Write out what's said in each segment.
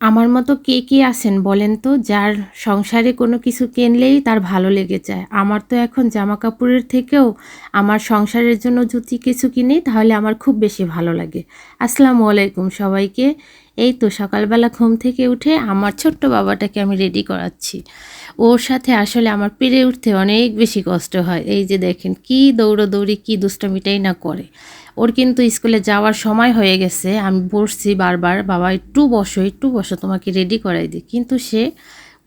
আমার মতো কে কে আছেন বলেন তো? যার সংসারে কোনো কিছু কিনলেই তার ভালো লেগে যায়। আমার তো এখন জামা কাপড়ের থেকেও আমার সংসারের জন্য যদি কিছু কিনি, তাহলে আমার খুব বেশি ভালো লাগে। আসসালামু আলাইকুম সবাইকে। এই তো সকালবেলা ঘুম থেকে উঠে আমার ছোট্ট বাবাটাকে আমি রেডি করাচ্ছি। ওর সাথে আসলে আমার পেরে উঠতে অনেক বেশি কষ্ট হয়। এই যে দেখেন কি দৌড়োদৌড়ি, কি দুষ্টমিটাই না করে। ওর কিন্তু স্কুলে যাওয়ার সময় হয়ে গেছে। আমি বসছি বারবার, বাবা, একটু বসো একটু বসো, তোমাকে রেডি করাই দিই। কিন্তু সে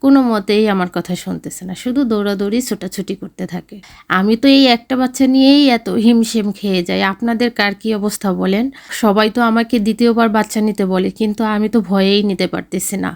কোনো মতেই আমার কথা শুনতেছে না। শুধু দৌড়াদৌড়ি, ছোটাছুটি করতে থাকে। আমি তো এই একটা বাচ্চা নিয়েই এত হিমশিম খেয়ে যাই। আপনাদের কার কী অবস্থা বলেন? সবাই তো আমাকে দ্বিতীয়বার বাচ্চা নিতে বলে, কিন্তু আমি তো ভয়েই নিতে পারতেছি না।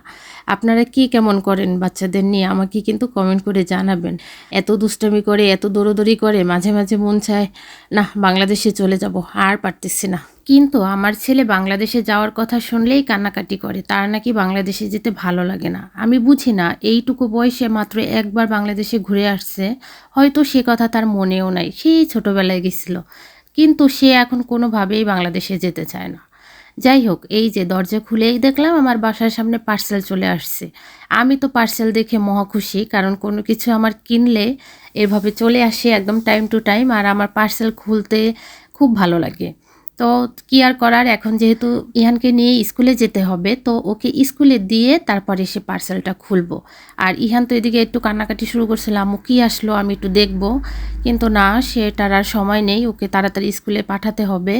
আপনারা কি কেমন করেন বাচ্চাদের নিয়ে? আমাকে কিন্তু কমেন্ট করে জানাবেন। এত দুষ্টামি করে, এত দৌড়োদৌড়ি করে, মাঝে মাঝে মন চায় না বাংলাদেশে চলে যাব, আর পারতেছি না। কিন্তু আমার ছেলে বাংলাদেশে যাওয়ার কথা শুনলেই কান্নাকাটি করে। তার নাকি বাংলাদেশে যেতে ভালো লাগে না। আমি বুঝি না, এইটুকু বয়সে মাত্র একবার বাংলাদেশে ঘুরে আসছে, হয়তো সে কথা তার মনেও নাই, সেই ছোটোবেলায় গেছিল। কিন্তু সে এখন কোনোভাবেই বাংলাদেশে যেতে চায় না। যাই হোক, এই যে দরজা খুলেই দেখলাম আমার বাসার সামনে পার্সেল চলে আসছে। আমি তো পার্সেল দেখে মহা খুশি, কারণ কোনো কিছু আমার কিনলে এভাবে চলে আসে একদম টাইম টু টাইম, আর আমার পার্সেল খুলতে খুব ভালো লাগে। তো কি আর করার? এখন যেহেতু ইহানকে নিয়ে স্কুলে যেতে হবে, তো ওকে স্কুলে দিয়ে তারপরে সে পার্সেলটা খুলবো। আর ইহান তো এদিকে একটু কান্নাকাটি শুরু করছিল আমু কী আসলো? আমি একটু দেখব। কিন্তু না সেটার আর সময় নেই, ওকে তাড়াতাড়ি স্কুলে পাঠাতে হবে।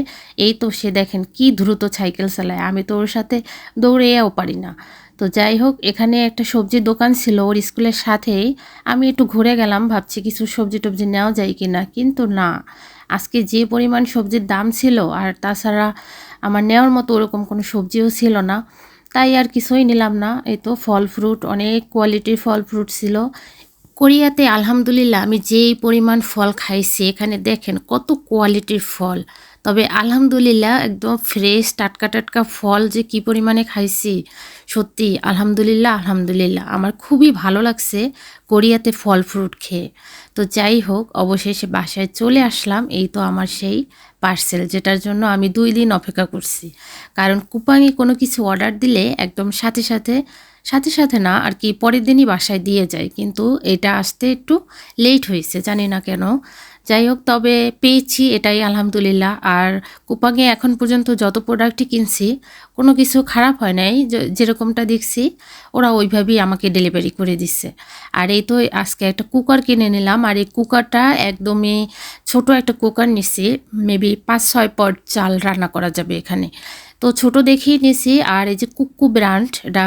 এই তো সে দেখেন কি দ্রুত সাইকেল চালায়। আমি তো ওর সাথে দৌড়েও পারি না। তো যাই হোক এখানে একটা সবজি দোকান ছিল ওর স্কুলের সাথেই। আমি একটু ঘুরে গেলাম, ভাবছি কিছু সবজি টবজি নেওয়া যায় কি না কিন্তু না। আজকে যে পরিমাণ সবজির দাম ছিল, আর তাছাড়া আমার নেওয়ার মতো ওরকম কোনো সবজিও ছিল না, তাই আর কিছুই নিলাম না। এই তো ফল, ফ্রুট, অনেক কোয়ালিটির ফল, ফ্রুট ছিল। কোরিয়াতে আলহামদুলিল্লাহ আমি যেই পরিমাণ ফল খাইছি, এখানে দেখেন কত কোয়ালিটির ফল। তবে আলহামদুলিল্লাহ একদম ফ্রেশ টাটকা টাটকা ফল যে কি পরিমাণে খাইছি, সত্যি আলহামদুলিল্লাহ আলহামদুলিল্লাহ। আমার খুবই ভালো লাগছে কোরিয়াতে ফল ফ্রুট খেয়ে। তো যাই হোক, অবশেষে বাসায় চলে আসলাম, এই তো আমার সেই পার্সেল যেটার জন্য আমি দুই দিন অপেক্ষা করছি। কারণ কুপাঙে কোনো কিছু অর্ডার দিলে একদম সাথে সাথে সাথে সাথে না আর কি পরের দিনই বাসায় দিয়ে যায়। কিন্তু এটা আসতে একটু লেট হয়েছে, জানি না কেন। যাই হোক, তবে পেয়েছি এটাই, আলহামদুলিল্লাহ। আর কুপাঙে এখন পর্যন্ত যত প্রোডাক্টই কিনছি, কোনো কিছু খারাপ হয় নাই। যেরকমটা দেখছি, ওরা ওইভাবেই আমাকে ডেলিভারি করে দিচ্ছে। আর এই তো আজকে একটা কুকার কিনে নিলাম। আর এই কুকারটা একদমই ছোট একটা কুকার নিচ্ছি। মেবি পাঁচ ছয় পট চাল রান্না করা যাবে এখানে। তো ছোট দেখেই নিয়েছি আর এই যে কুক্কু ব্র্যান্ড, এটা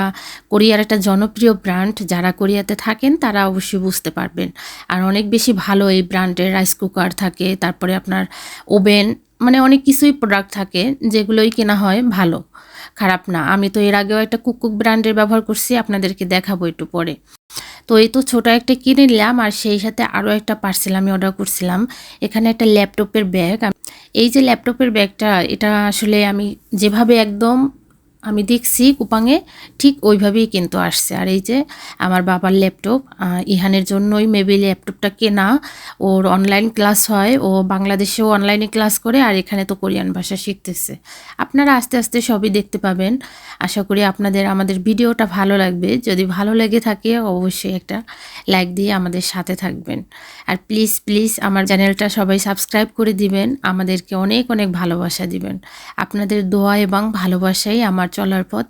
কোরিয়ার একটা জনপ্রিয় ব্র্যান্ড, যারা কোরিয়াতে থাকেন, তারা অবশ্যই বুঝতে পারবেন। আর অনেক বেশি ভালো এই ব্র্যান্ডের রাইস কুকার থাকে, তারপরে আপনার ওভেন মানে অনেক কিছুই প্রোডাক্ট থাকে, যেগুলোই কেনা হয় ভালো, খারাপ না। আমি তো এর আগেও একটা কুকুক ব্র্যান্ডের ব্যবহার করছি, আপনাদেরকে দেখাবো একটু পরে। তো এই তো ছোটো একটা কিনে নিলাম, আর সেই সাথে আরও একটা পার্সেল আমি অর্ডার করছিলাম। এখানে একটা ল্যাপটপের ব্যাগ এই যে ল্যাপটপের ব্যাগটা এটা আসলে আমি যেভাবে একদম আমি দেখছি কুপাঙে ঠিক ওইভাবেই কিন্তু আসছে। আর এই যে আমার বাবার ল্যাপটপ ইহানের জন্যই মেবি ল্যাপটপটা কেনা। ওর অনলাইন ক্লাস হয়, ও বাংলাদেশেও অনলাইনে ক্লাস করে আর এখানে তো কোরিয়ান ভাষা শিখতেছে। আপনারা আস্তে আস্তে সবই দেখতে পাবেন। আশা করি আপনাদের, আমাদের ভিডিওটা ভালো লাগবে। যদি ভালো লেগে থাকে অবশ্যই একটা লাইক দিয়ে আমাদের সাথে থাকবেন। আর প্লিজ প্লিজ আমার চ্যানেলটা সবাই সাবস্ক্রাইব করে দিবেন। আমাদেরকে অনেক অনেক ভালোবাসা দিবেন। আপনাদের দোয়া এবং ভালোবাসাই আমার চলার পথ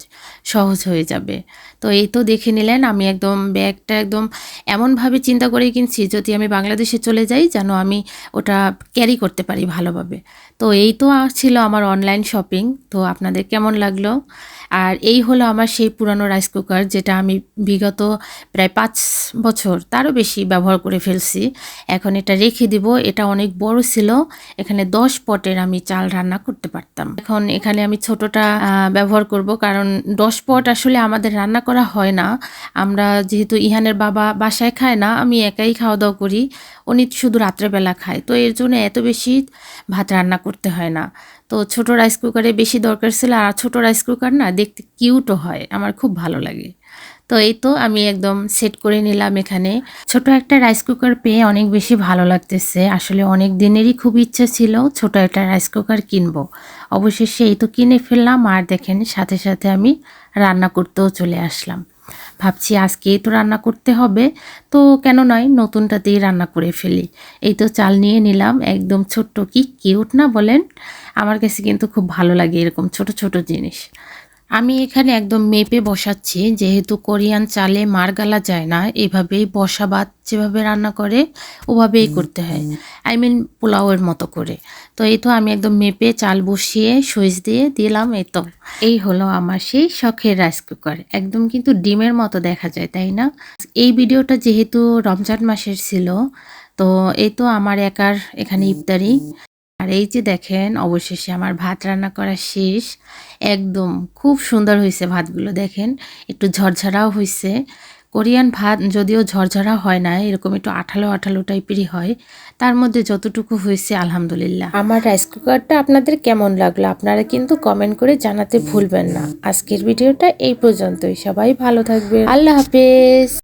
সহজ হয়ে যাবে। তো এই তো দেখে নিলেন, আমি একদম ব্যাগটা একদম এমনভাবে চিন্তা করে কিনছি, যদি আমি বাংলাদেশে চলে যাই যেন আমি ওটা ক্যারি করতে পারি ভালোভাবে। তো এই তো ছিল আমার অনলাইন শপিং তো আপনাদের কেমন লাগল? আর এই হলো আমার সেই পুরানো রাইস কুকার যেটা আমি বিগত প্রায় পাঁচ বছর তারও বেশি ব্যবহার করে ফেলছি। এখন এটা রেখে দিব, এটা অনেক বড় ছিল, এখানে দশ পটের আমি চাল রান্না করতে পারতাম। এখন এখানে আমি ছোটটা ব্যবহার করব, কারণ দশ পট আসলে আমাদের রান্না করা হয় না। আমরা যেহেতু ইহানের বাবা বাসায় খায় না, আমি একাই খাওয়া দাওয়া করি, উনি শুধু রাত্রেবেলা খায়। তো এর জন্য এত বেশি ভাত রান্না করতে হয় না। তো ছোট রাইস কুকারে বেশি দরকার ছিল আর ছোট রাইস কুকার না দেখতে কিউটও হয়, আমার খুব ভালো লাগে। তো এই তো আমি একদম সেট করে নিলাম এখানে। ছোট একটা রাইস কুকার পেয়ে অনেক বেশি ভালো লাগতেছে। আসলে অনেক দিনেরই খুব ইচ্ছা ছিল ছোট একটা রাইস কুকার কিনবো। অবশেষে এই তো কিনে ফেললাম আর দেখেন সাথে সাথে আমি রান্না করতেও চলে আসলাম। ভাবছি আজকে তো রান্না করতে হবে। তো কেন নয়, নতুনটাতেই রান্না করে ফেলি। এই তো চাল নিয়ে নিলাম, একদম ছোট্ট কি কিউট না বলেন? আমার কাছে কিন্তু খুব ভালো লাগে এরকম ছোট ছোট জিনিস। আমি এখানে একদম মেপে বসাচ্ছি যেহেতু কোরিয়ান চালে মার গালা যায় না এভাবেই বসা ভাত যেভাবে রান্না করে ওভাবেই করতে হয়। আই মিন পোলাওয়ের মতো করে। তো এই তো আমি একদম মেপে চাল বসিয়ে সুইচ দিয়ে দিলাম এই তো। এই হলো আমার সেই শখের রাইস কুকার একদম কিন্তু ডিমের মতো দেখা যায় তাই না? এই ভিডিওটা যেহেতু রমজান মাসের ছিল তো এই তো আমার একার এখানে ইফতারি। আর এই যে দেখেন অবশেষে আমার ভাত রান্না করা শেষ। একদম খুব সুন্দর হয়েছে ভাতগুলো দেখেন। একটু ঝরঝরাও হয়েছে। কোরিয়ান ভাত যদিও ঝরঝরা হয় না এরকম একটু আঠালো আঠালো টাইপেরই হয়। তার মধ্যে যতটুকু হয়েছে আলহামদুলিল্লাহ। আমার রাইস কুকারটা আপনাদের কেমন লাগল আপনারা কিন্তু কমেন্ট করে জানাতে ভুলবেন না। আজকের ভিডিওটা এই পর্যন্তই। সবাই ভালো থাকবে আল্লাহ হাফেজ।